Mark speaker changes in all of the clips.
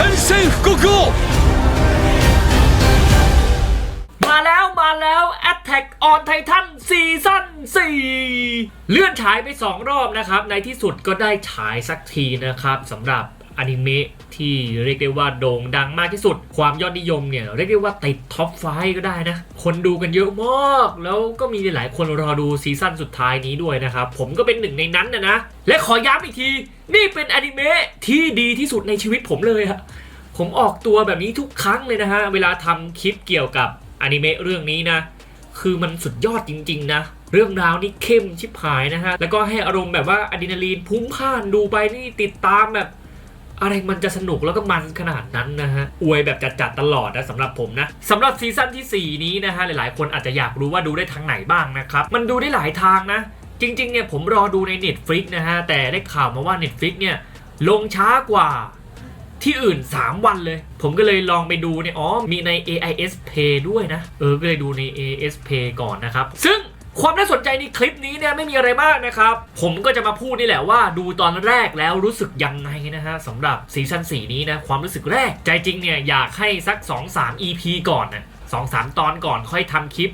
Speaker 1: 宣戦布告を
Speaker 2: มาแล้วมาแล้ว Attack on Titan ซีซั่น4เลื่อนฉายไป 2 รอบนะครับ ในที่สุดก็ได้ฉายสักทีนะครับสำหรับอนิเมะ ที่เรียกได้ว่าโด่งดังมากที่สุด ความยอดนิยมเนี่ยเรียกได้ว่าติดท็อปไฟก็ได้นะ คนดูกันเยอะมาก แล้วก็มีหลายคนรอดูซีซั่นสุดท้ายนี้ด้วยนะครับ ผมก็เป็นหนึ่งในนั้นนะนะ และขอย้ำอีกที นี่เป็นอนิเมะที่ดีที่สุดในชีวิตผมเลยอะผมออกตัวแบบนี้ทุกครั้งเลยนะฮะเวลาทำคลิปเกี่ยวกับอนิเมะเรื่องนี้นะคือมันสุดยอดจริง ๆ นะ เรื่องราวนี่เข้มชิบหายนะฮะ แล้วก็ให้อารมณ์แบบว่าอะดรีนาลีนพุ่งพ่านดูไปนี่ติดตามแบบ อะไรมันจะสนุกแล้วก็มันขนาดนั้นนะฮะ อวยแบบจัดๆตลอดนะสำหรับผมนะสำหรับซีซั่นทีสี่ 4 นี้นะฮะ หลายๆ คนอาจจะอยากรู้ว่าดูได้ทางไหนบ้างนะครับ มันดูได้หลายทางนะ จริงๆเนี่ยผมรอดูใน Netflix นะฮะ แต่ได้ข่าวมาว่า Netflix เนี่ยลงช้ากว่าที่อื่น 3 วันเลย ผมก็เลยลองไปดูเนี่ยอ๋อมีใน AIS Pay ด้วยนะ เออก็เลยดูใน AIS Pay ก่อนนะครับ ซึ่ง ความน่าสนใจในคลิปนี้เนี่ยไม่มีอะไรมากนะครับ ผมก็จะมาพูดนี่แหละว่าดูตอนแรกแล้วรู้สึกยังไงนะฮะสำหรับซีซั่น4นี้นะความรู้สึกแรก ใจจริงเนี่ยอยากให้สัก 2-3 EP ก่อนนะ2-3ตอนก่อนค่อยทำคลิป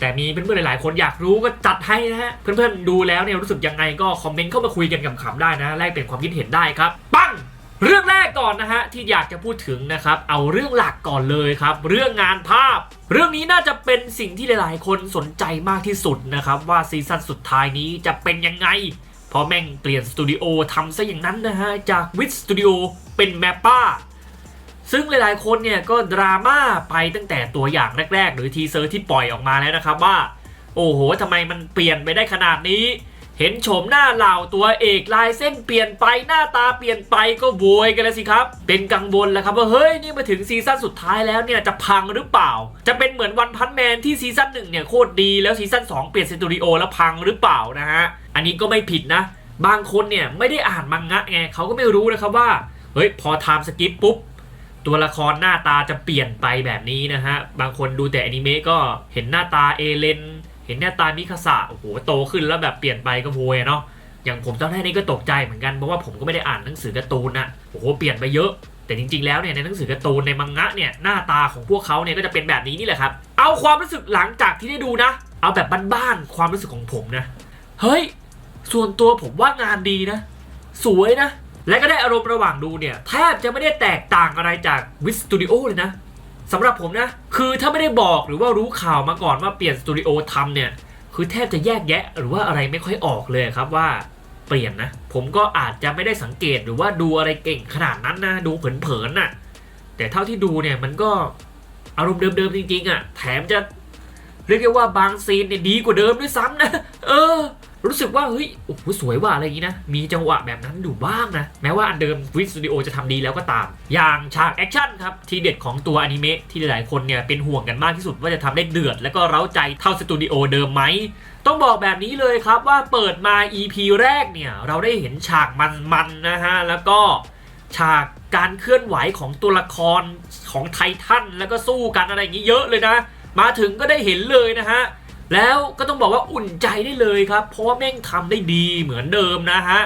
Speaker 2: แต่มีเพื่อนๆหลายๆคนอยากรู้ก็จัดให้นะฮะ เพื่อนๆดูแล้วเนี่ยรู้สึกยังไงก็คอมเมนต์เข้ามาคุยกันขำๆได้นะ แลกเปลี่ยนความคิดเห็นได้ครับ ปังเรื่องแรกก่อนนะฮะที่อยากจะพูดถึงนะครับ เอาเรื่องหลักก่อนเลยครับ เรื่องงานภาพเรื่องนี้น่าจะเป็นสิ่งที่หลายๆ คนสนใจมากที่สุดนะครับ ว่าซีซั่นสุดท้ายนี้จะเป็นยังไง เพราะแม่งเปลี่ยนสตูดิโอทำซะอย่างนั้นนะฮะ จากวิดสตูดิโอเป็นแมปป้าซึ่งหลายๆ คนเนี่ยก็ดราม่าไปตั้งแต่ตัวอย่างแรก ๆ หรือทีเซอร์ที่ปล่อยออกมาแล้วนะครับว่า โอ้โหทำไมมันเปลี่ยนไปได้ขนาดนี้ เห็นโฉมหน้าเหล่าตัวเอกลายเส้นเปลี่ยนไปหน้าตาเปลี่ยนไปก็โวยกันแล้วสิครับ เป็นกังวลแล้วครับว่าเฮ้ยนี่มาถึงซีซั่นสุดท้ายแล้วเนี่ยจะพังหรือเปล่า จะเป็นเหมือนวันพันแมนที่ซีซั่นหนึ่งเนี่ยโคตรดีแล้วซีซั่น2 เปลี่ยนสตูดิโอแล้วพังหรือเปล่านะฮะอันนี้ก็ไม่ผิดนะ บางคนเนี่ยไม่ได้อ่านมังงะไงเขาก็ไม่รู้นะครับว่าเฮ้ยพอไทม์สกิปปุ๊บตัวละครหน้าตาจะเปลี่ยนไปแบบนี้นะฮะ บางคนดูแต่อนิเมะก็เห็นหน้าตาเอเลน เห็นหน้าตามิคาสะโอ้โหโตขึ้นแล้วแบบเปลี่ยนไปก็โวยเนาะอย่างผมตอนแรกนี่ก็ตกใจเหมือนกันเพราะว่าผมก็ไม่ได้อ่านหนังสือการ์ตูนนะโอ้โหเปลี่ยนไปเยอะ แต่จริงๆแล้วเนี่ยในหนังสือการ์ตูนในมังงะเนี่ยหน้าตาของพวกเขาเนี่ยก็จะเป็นแบบนี้นี่แหละครับ เอาความรู้สึกหลังจากที่ได้ดูนะ เอาแบบบ้านๆความรู้สึกของผมนะเฮ้ยส่วนตัวผมว่างานดีนะ สวยนะ และก็ได้อารมณ์ระหว่างดูเนี่ยแทบจะไม่ได้แตกต่างอะไรจากวิสตูดิโอเลยนะ สำหรับผมนะ คือถ้าไม่ได้บอกหรือว่ารู้ข่าวมาก่อนว่าเปลี่ยนสตูดิโอทำเนี่ย คือแทบจะแยกแยะ หรือว่าอะไรไม่ค่อยออกเลยครับว่าเปลี่ยนนะ ผมก็อาจจะไม่ได้สังเกตหรือว่าดูอะไรเก่งขนาดนั้นนะ ดูเผินๆน่ะ แต่เท่าที่ดูเนี่ยมันก็อารมณ์เดิมๆจริงๆอะ แถมจะเรียกได้ว่าบางซีนเนี่ยดีกว่าเดิมด้วยซ้ำนะ เออ รู้สึกว่าเฮ้ยโอ้โหสวยว่ะอะไรอย่างนี้นะ มีจังหวะแบบนั้นอยู่บ้างนะ แม้ว่าอันเดิมวิสตูดิโอจะทำดีแล้วก็ตาม อย่างฉากแอคชั่นครับ ที่เด็ดของตัวอนิเมะที่หลายๆคนเนี่ยเป็นห่วงกันมากที่สุดว่าจะทำได้เดือด และก็เร้าใจเท่าสตูดิโอเดิมไหมต้องบอกแบบนี้เลยครับว่าเปิดมา EP แรกเนี่ยเราได้เห็นฉากมันๆนะฮะแล้วก็ฉากการเคลื่อนไหวของตัวละครของไททันแล้วก็สู้กันอะไรอย่างนี้เยอะเลยนะ มาถึงก็ได้เห็นเลยนะฮะ แล้วก็ต้องบอกว่าอุ่นใจได้เลยครับ เพราะว่าแม่งทำได้ดีเหมือนเดิมนะฮะ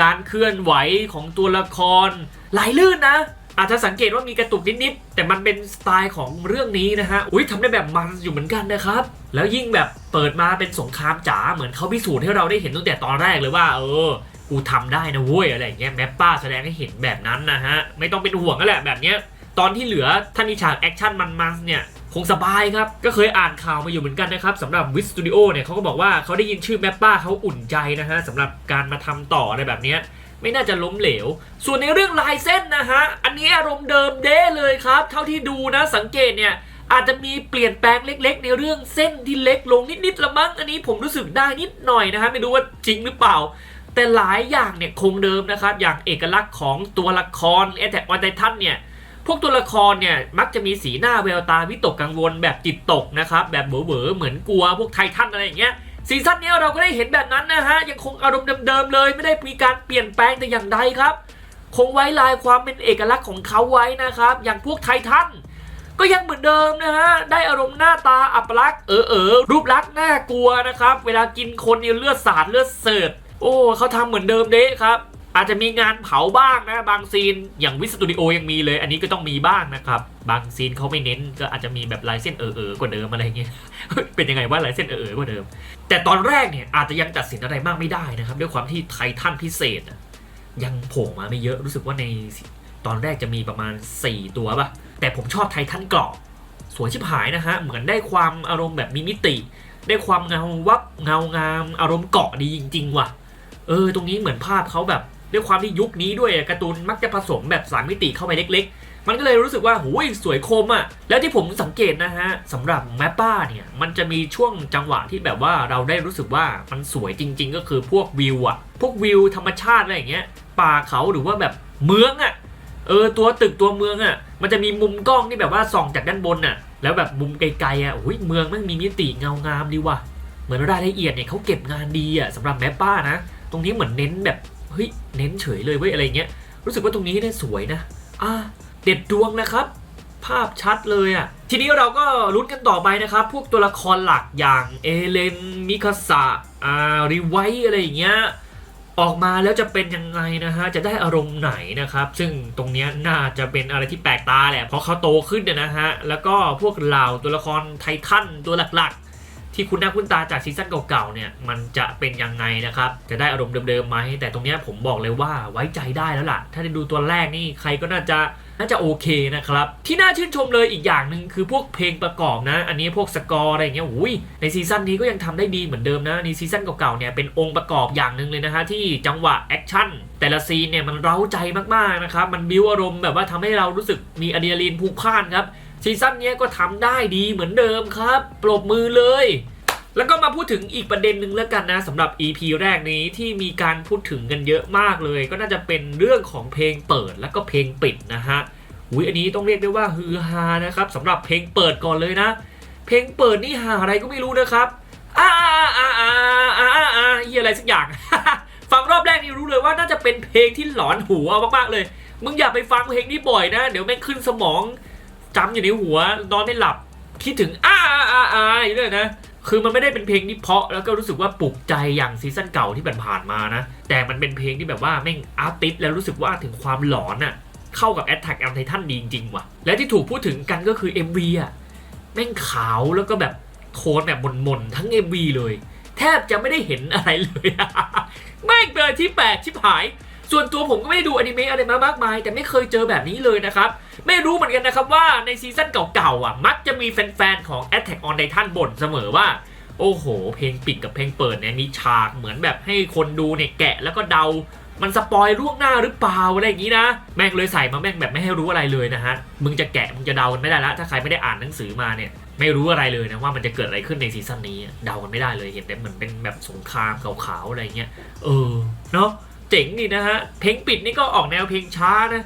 Speaker 2: การเคลื่อนไหวของตัวละครไหลลื่นนะ อาจจะสังเกตว่ามีกระตุกนิดๆแต่มันเป็นสไตล์ของเรื่องนี้นะฮะ อุ้ยทำได้แบบมันอยู่เหมือนกันนะครับ แล้วยิ่งแบบเปิดมาเป็นสงครามจ๋าเหมือนเขาพิสูจน์ให้เราได้เห็นตั้งแต่ตอนแรกเลยว่า เออกูทำได้นะเว้ยอะไรอย่างเงี้ยแมปป้าแสดงให้เห็นแบบนั้นนะฮะไม่ต้องเป็นห่วงก็แหละแบบเนี้ย ตอนที่เหลือถ้ามีฉากแอคชั่นมันๆเนี่ยคงสบายครับ ก็เคยอ่านข่าวมาอยู่เหมือนกันนะครับสำหรับวิสตูดิโอเนี่ยเขาก็บอกว่าเขาได้ยินชื่อแมปป้าเขาอุ่นใจนะฮะสำหรับการมาทำต่ออะไรแบบนี้ไม่น่าจะล้มเหลว ส่วนในเรื่องลายเส้นนะฮะ อันนี้อารมณ์เดิมเด้เลยครับ เท่าที่ดูนะสังเกตเนี่ยอาจจะมีเปลี่ยนแปลงเล็ก ๆ ในเรื่องเส้นที่เล็กลงนิดๆละมั้งอันนี้ผมรู้สึกได้นิดหน่อยนะฮะไม่รู้ว่าจริงหรือเปล่า แต่หลายอย่างเนี่ยคงเดิมนะครับอย่างเอกลักษณ์ของตัวละครแอตแทกออนไททันเนี่ย พวกตัวละครเนี่ยมักจะมีสีหน้าแววตาวิตกกังวลแบบจิตตกนะครับแบบเบ๋อเหมือนกลัวพวกไททันอะไรอย่างเงี้ยซีซั่นนี้เราก็ได้เห็นแบบนั้นนะฮะยังคงอารมณ์เดิมๆเลย ไม่ได้มีการเปลี่ยนแปลงแต่อย่างใดครับ คงไว้ลายความเป็นเอกลักษณ์ของเขาไว้นะครับ อย่างพวกไททันก็ยังเหมือนเดิมนะฮะ ได้อารมณ์หน้าตาอัปลักษณ์เออเออรูปลักษณ์น่ากลัวนะครับ เวลากินคนเนี่ยเลือดสาดเลือดเสิร์ดโอ้เขาทำเหมือนเดิมเด้ครับ อาจจะมีงานเผาบ้างนะบางซีนอย่างวิสตูดิโอยังมีเลย อันนี้ก็ต้องมีบ้างนะครับบางซีนเขาไม่เน้นก็อาจจะมีแบบลายเส้นเออเออกว่าเดิมอะไรเงี้ยเป็นยังไงว่าลายเส้นเออเออกว่าเดิม แต่ตอนแรกเนี่ยอาจจะยังตัดสินอะไรมากไม่ได้นะครับ ด้วยความที่ไททันพิเศษยังโผล่มาไม่เยอะรู้สึกว่าในตอนแรกจะมีประมาณ 4 ตัวป่ะแต่ผมชอบไททันเกราะสวยชิบหายนะฮะเหมือนได้ความอารมณ์แบบมีมิติ ได้ความเงาวับเงางามอารมณ์เกาะดีจริง ๆ ว่ะ เออ ตรงนี้เหมือนภาพเขาแบบ ด้วยความที่ยุคนี้ด้วยการ์ตูนมักจะผสมแบบสามมิติเข้าไปเล็ก ๆ มันก็เลยรู้สึกว่าหูยสวยคมอะ่ะ แล้วที่ผมสังเกตนะฮะสำหรับแมปป้าเนี่ย มันจะมีช่วงจังหวะที่แบบว่าเราได้รู้สึกว่ามันสวยจริง ๆ ก็คือพวกวิวอะพวกวิวธรรมชาติอะไรอย่างเงี้ย ป่าเขาหรือว่าแบบเมืองอะ่ะ เออตัวตึกตัวเมืองอะ่ะ มันจะมีมุมกล้องที่แบบว่าส่องจากด้านบนอะ แล้วแบบมุมไกลๆอะโอ้ยเมืองมันมีมิติเงางามดีว่ะ เหมือนรายละเอียดเนี่ยเขาเก็บงานดีอะสำหรับแมปป้านะ ตรงนี้เหมือนเน้นแบบ เฮ้ยเน้นเฉยเลยเว้ยอะไรเงี้ยรู้สึกว่าตรงนี้เนี่ยสวยนะอะเด็ดดวงนะครับ ภาพชัดเลยอะทีนี้เราก็ลุ้นกันต่อไปนะครับ พวกตัวละครหลักอย่างเอเลนมิคาสะอ่าริไวอะไรอย่างเงี้ยออกมาแล้วจะเป็นยังไงนะฮะ จะได้อารมณ์ไหนนะครับ ซึ่งตรงนี้น่าจะเป็นอะไรที่แปลกตาแหละ เพราะเขาโตขึ้นเนี่ยนะฮะ แล้วก็พวกเหล่าตัวละครไททันตัวหลักๆ ที่คุณหน้าคุณตาจากซีซั่นเก่าๆเนี่ยมันจะเป็นยังไงนะครับ จะได้อารมณ์เดิมๆไหมแต่ตรงนี้ผมบอกเลยว่าไว้ใจได้แล้วล่ะ ถ้าได้ดูตัวแรกนี่ใครก็น่าจะน่าจะโอเคนะครับ ที่น่าชื่นชมเลยอีกอย่างหนึ่งคือพวกเพลงประกอบนะ อันนี้พวกสกอร์อะไรอย่างเงี้ยอุ้ยในซีซั่นนี้ก็ยังทำได้ดีเหมือนเดิมนะในซีซั่นเก่าๆเนี่ยเป็นองค์ประกอบอย่างหนึ่งเลยนะฮะที่จังหวะแอคชั่นแต่ละซีนเนี่ยมันเร้าใจมากๆนะครับมันบิวอารมณ์แบบว่าทำให้เรารู้สึกมีอะดรีนาลีนพุ่งพ่านครับ ซีซั่นนี้ก็ทำได้ดีเหมือนเดิมครับ ปรบมือเลย แล้วก็มาพูดถึงอีกประเด็นหนึ่งแล้วกันนะสำหรับ EP แรกนี้ที่มีการพูดถึงกันเยอะมากเลย ก็น่าจะเป็นเรื่องของเพลงเปิดแล้วก็เพลงปิดนะฮะอุ้ยอันนี้ต้องเรียกได้ว่าฮือฮานะครับสำหรับเพลงเปิดก่อนเลยนะ เพลงเปิดนี่หาอะไรก็ไม่รู้นะครับอ่าอ่าอ่าอ่าอ่าอ่าเหียอะไรสักอย่าง ฟังรอบแรกนี่รู้เลยว่าน่าจะเป็นเพลงที่หลอนหูเอามากๆเลย มึงอย่าไปฟังเพลงนี้บ่อยนะ เดี๋ยวแม่งขึ้นสมอง จำอยู่ในหัวนอนไม่หลับ คิดถึงอ้าอ้าอ้าอ้าอยู่เลยนะ คือมันไม่ได้เป็นเพลงที่เพาะ แล้วก็รู้สึกว่าปลุกใจอย่างซีซั่นเก่าที่ผ่านมานะ แต่มันเป็นเพลงที่แบบว่าแม่งอาร์ติสแล้วรู้สึกว่าถึงความหลอนอะเข้ากับ Attack on Titan ดีจริงๆว่ะ และที่ถูกพูดถึงกันก็คือ MV อะแม่งขาวแล้วก็แบบโทนแบบมนๆทั้ง MV เลย แทบจะไม่ได้เห็นอะไรเลยแม่งเป็นอะไรที่แปลกชิบหาย ส่วนตัวผมก็ไม่ได้ดูอนิเมะอะไรมามากมาย แต่ไม่เคยเจอแบบนี้เลยนะครับ ไม่รู้เหมือนกันนะครับว่าในซีซั่นเก่าๆอะมักจะมีแฟนๆของ Attack on Titan บ่นเสมอว่า โอ้โห เพลงปิดกับเพลงเปิดเนี่ยมีฉากเหมือนแบบให้คนดูเนี่ยแกะแล้วก็เดา มันสปอยล่วงหน้าหรือเปล่าอะไรอย่างนี้นะ แม่งเลยใส่มาแม่งแบบไม่ให้รู้อะไรเลยนะฮะมึงจะแกะมึงจะเดากันไม่ได้ละถ้าใครไม่ได้อ่านหนังสือมาเนี่ยไม่รู้อะไรเลยนะว่ามันจะเกิดอะไรขึ้นในซีซั่นนี้เดากันไม่ได้เลยเห็นแต่เหมือนเป็นแบบสงครามขาวๆอะไรเงี้ยเออเนาะเจ๋งดีนะฮะเพลงปิดนี่ก็ออกแนวเพลงช้านะ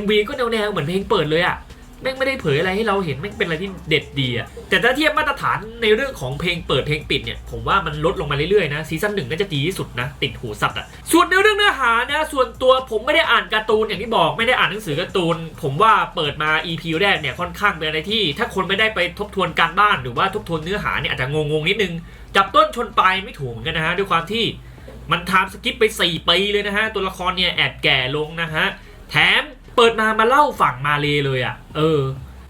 Speaker 2: MV ก็แนวแนวๆเหมือนเพลงเปิดเลยอะแม่งไม่ได้เผยอะไรให้เราเห็นแม่งเป็นอะไรที่เด็ดดีอะแต่ถ้าเทียบมาตรฐานในเรื่องของเพลงเปิดเพลงปิดเนี่ยผมว่ามันลดลงมาเรื่อยๆนะซีซั่นหนึ่งน่าจะดีที่สุดนะ ติดหูสัตว์อะส่วนในเรื่องเนื้อหานะ ส่วนตัวผมไม่ได้อ่านการ์ตูนอย่างที่บอกไม่ได้อ่านหนังสือการ์ตูน ผมว่าเปิดมา EP แรกเนี่ยค่อนข้างเป็นอะไรที่ ถ้าคนไม่ได้ไปทบทวนการบ้านหรือว่าทบทวนเนื้อหาเนี่ยอาจจะงงๆนิดนึงจับต้นชนปลายไม่ถูกเหมือนกันนะฮะด้วยความที่มันไทม์สกิปไป4ปีเลยนะฮะตัวละครเนี่ยแอบแก่ลงนะฮะแถม เปิดมามาเล่าฝั่งมาเลเลยอะ่ะ เออ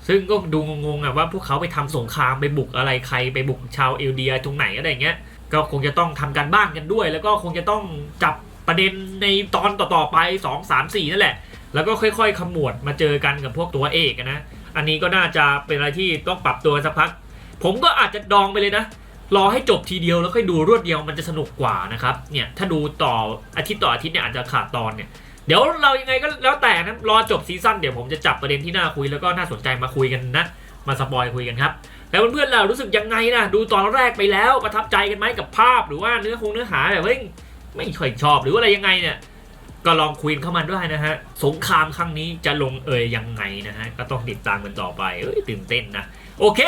Speaker 2: ซึ่งก็ดูงงๆอะว่าพวกเขาไปทำสงครามไปบุกอะไรใครไปบุกชาวเอลเดียตรงไหนอะไรเงี้ย ก็คงจะต้องทำการบ้านกันด้วย แล้วก็คงจะต้องจับประเด็นในตอนต่อๆไป 2 3 4 นั่นแหละ แล้วก็ค่อยๆ ขมวดมาเจอกันกับพวกตัวเอกนะ อันนี้ก็น่าจะเป็นอะไรที่ต้องปรับตัวสักพัก ผมก็อาจจะดองไปเลยนะ รอให้จบทีเดียวแล้วค่อยดูรวดเดียวมันจะสนุกกว่านะครับ เนี่ยถ้าดูต่ออาทิตย์ต่ออาทิตย์เนี่ยอาจจะขาดตอนเนี่ย เดี๋ยวเรายังไงก็แล้วแต่นะรอจบซีซั่นเดี๋ยวผมจะจับประเด็นที่น่าคุยแล้วก็น่าสนใจมาคุยกันนะ มาสปอยคุยกันครับแล้วเพื่อนๆเรารู้สึกยังไงนะดูตอนแรกไปแล้วประทับใจกันไหมกับภาพ หรือว่าเนื้อคงเนื้อหาแบบเฮ้ยไม่ค่อยชอบหรือว่าอะไรยังไงเนี่ยก็ลองคุยเข้ามาด้วยนะฮะสงครามครั้งนี้จะลงเอยยังไงนะฮะก็ต้องติดตามกันต่อไปเอ้ยตื่นเต้นนะโอเค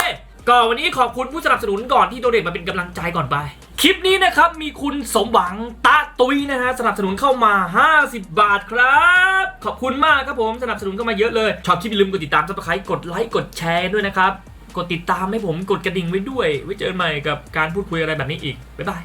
Speaker 2: ก็วันนี้ขอบคุณผู้สนับสนุนก่อนที่โดเนทมาเป็นกำลังใจก่อนไป คลิปนี้นะครับมีคุณสมหวังตะตุยนะฮะสนับสนุนเข้ามา 50 บาทครับ ขอบคุณมากครับผมสนับสนุนเข้ามาเยอะเลย ชอบคลิปอย่าลืมกดติดตามซับสไครต์กดไลค์กดแชร์ด้วยนะครับ กดติดตามให้ผมกดกระดิ่งไว้ด้วย ไว้เจอกันใหม่กับการพูดคุยอะไรแบบนี้อีก บ๊ายบาย